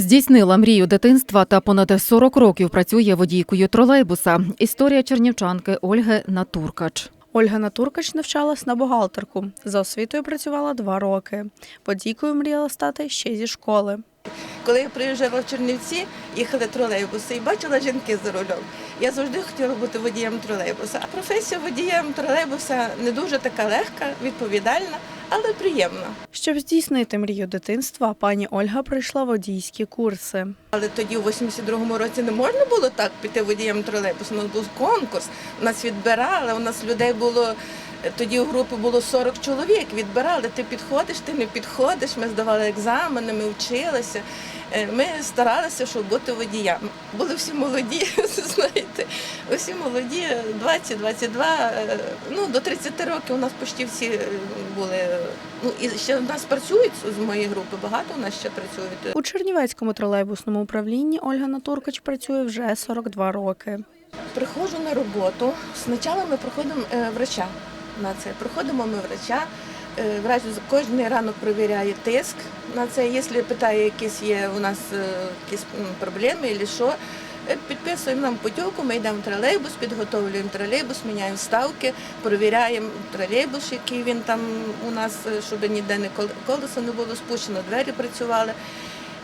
Здійснила мрію дитинства та понад 40 років працює водійкою тролейбуса. Історія чернівчанки Ольги Натуркач. Ольга Натуркач навчалась на бухгалтерку. За освітою працювала два роки. Водійкою мріяла стати ще зі школи. Коли я приїжджала в Чернівці, їхали тролейбуси і бачила жінки за рулем. Я завжди хотіла бути водієм тролейбуса. А професія водієм тролейбуса не дуже така легка, відповідальна, але приємно. Щоб здійснити мрію дитинства, пані Ольга пройшла водійські курси. Але тоді, у 82-му році, не можна було так піти водієм тролейбусу. У нас був конкурс, нас відбирали, у нас людей було. Тоді у групі було 40 чоловік, відбирали, ти підходиш, ти не підходиш, ми здавали екзамени, ми вчилися. Е, Ми старалися, щоб бути водіями. Були всі молоді, знаєте, всі молоді, 20-22, е, ну до 30 років у нас почти всі е, були. Ну і ще в нас працюють з моєї групи, багато у нас ще працюють. У Чернівецькому тролейбусному управлінні Ольга Натуркач працює вже 42 роки. Приходжу на роботу. Спочатку ми проходимо врача на це. Проходимо ми врача. Е, Врач кожен ранок перевіряє тиск на це. Якщо питає, якісь є у нас е, якісь проблеми або що, е, підписуємо нам путівку, ми йдемо в тролейбус, підготовлюємо тролейбус, міняємо ставки, перевіряємо тролейбус, який він там у нас, щоб ніде не кол- колесо не було спущено, двері працювали.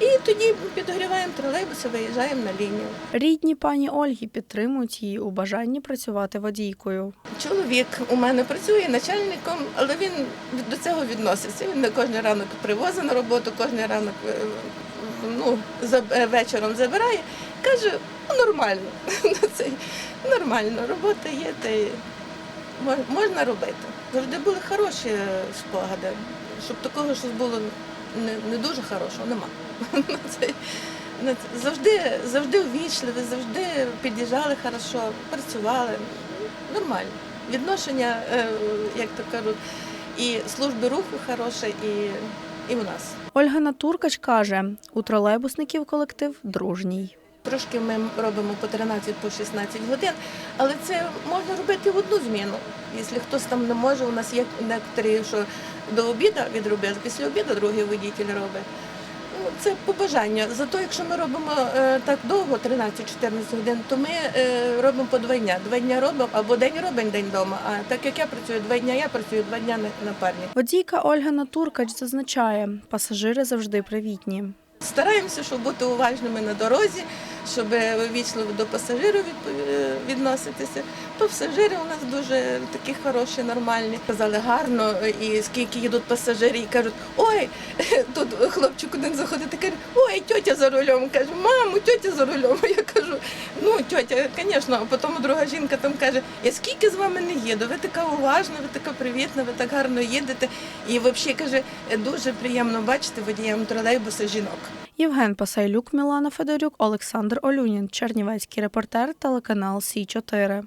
І тоді підгріваємо тролейбус і виїжджаємо на лінію. Рідні пані Ольги підтримують її у бажанні працювати водійкою. Чоловік у мене працює начальником, але він до цього відноситься. Він не кожен ранок привозить на роботу, кожен ранок е, ну, е, вечором забирає. Каже, ну нормально. Це нормально, робота є, та й можна робити. Завжди були хороші спогади. Щоб такого щось було не, не дуже хорошого, нема. На це- Завжди, завжди ввічливі, завжди під'їжджали хорошо, працювали. Нормально. Відношення, е, як то кажуть, і служби руху хороше, і, і у нас. Ольга Натуркач каже, у тролейбусників колектив дружній. Трошки ми робимо по 13 по 16 годин, але це можна робити в одну зміну. Якщо хтось там не може, у нас є некоторі, що до обіду відробили, після обіду другий водитель робить. Ну, Це по бажанню. Зато якщо ми робимо е, так довго, 13-14 годин, то ми е, робимо по два дня. Два дня робимо, або день робимо, день вдома. А так як я працюю два дня, я працюю два дня на парні. Водійка Ольга Натуркач зазначає, пасажири завжди привітні. Стараємося, щоб бути уважними на дорозі, щоб вічливо до пасажирів е, відноситися. Пасажири у нас дуже такі хороші, нормальні. Казали гарно, і скільки їдуть пасажири, і кажуть, ой, тут хлопчик один заходить і каже, ой, тьотя за рулем. Каже, мамо, тьотя за рулем. Я кажу, ну тьотя, звісно, а потім друга жінка там каже, я скільки з вами не їду, ви така уважна, ви така привітна, ви так гарно їдете. І взагалі каже, дуже приємно бачити водіям тролейбуса жінок. Євген Пасайлюк, Мілана Федорюк, Олександр Олюнін, Чернівецький репортер, телеканал Сі 4